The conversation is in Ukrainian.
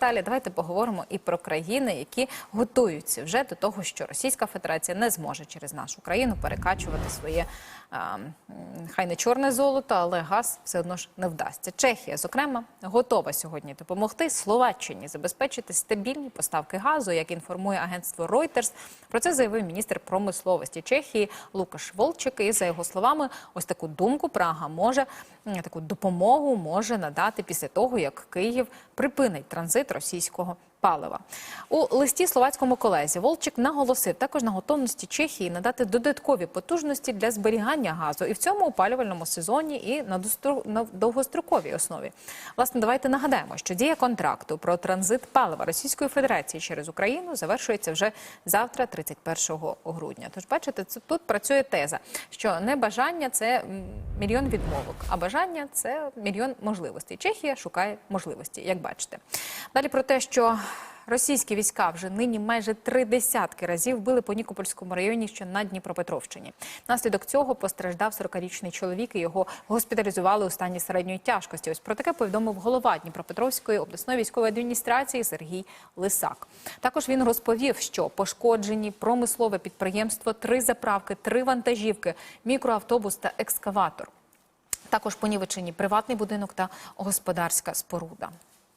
Далі давайте поговоримо і про країни, які готуються вже до того, що Російська Федерація не зможе через нашу країну перекачувати своє а, хай не чорне золото, але газ все одно ж не вдасться. Чехія, зокрема, готова сьогодні допомогти Словаччині забезпечити стабільні поставки газу, як інформує агентство Reuters. Про це заявив міністр промисловості Чехії Лукаш Волчик. І за його словами, ось таку думку Прага може таку допомогу може надати після того, як Київ припинить транзит російського палива. У листі словацькому колезі Волчик наголосив також на готовності Чехії надати додаткові потужності для зберігання газу і в цьому опалювальному сезоні, і на довгостроковій основі. Власне, давайте нагадаємо, що дія контракту про транзит палива Російської Федерації через Україну завершується вже завтра, 31 грудня. Тож, бачите, тут працює теза, що не бажання це мільйон відмовок, а бажання це мільйон можливостей. Чехія шукає можливості, як бачите. Далі про те, що російські війська вже нині майже три десятки разів били по Нікопольському районі, що на Дніпропетровщині. Наслідок цього постраждав 40-річний чоловік. і Його госпіталізували у стані середньої тяжкості. Ось про таке повідомив голова Дніпропетровської обласної військової адміністрації Сергій Лисак. Також він розповів, що пошкоджені промислове підприємство, три заправки, три вантажівки, мікроавтобус та екскаватор. Також понівечені приватний будинок та господарська споруда.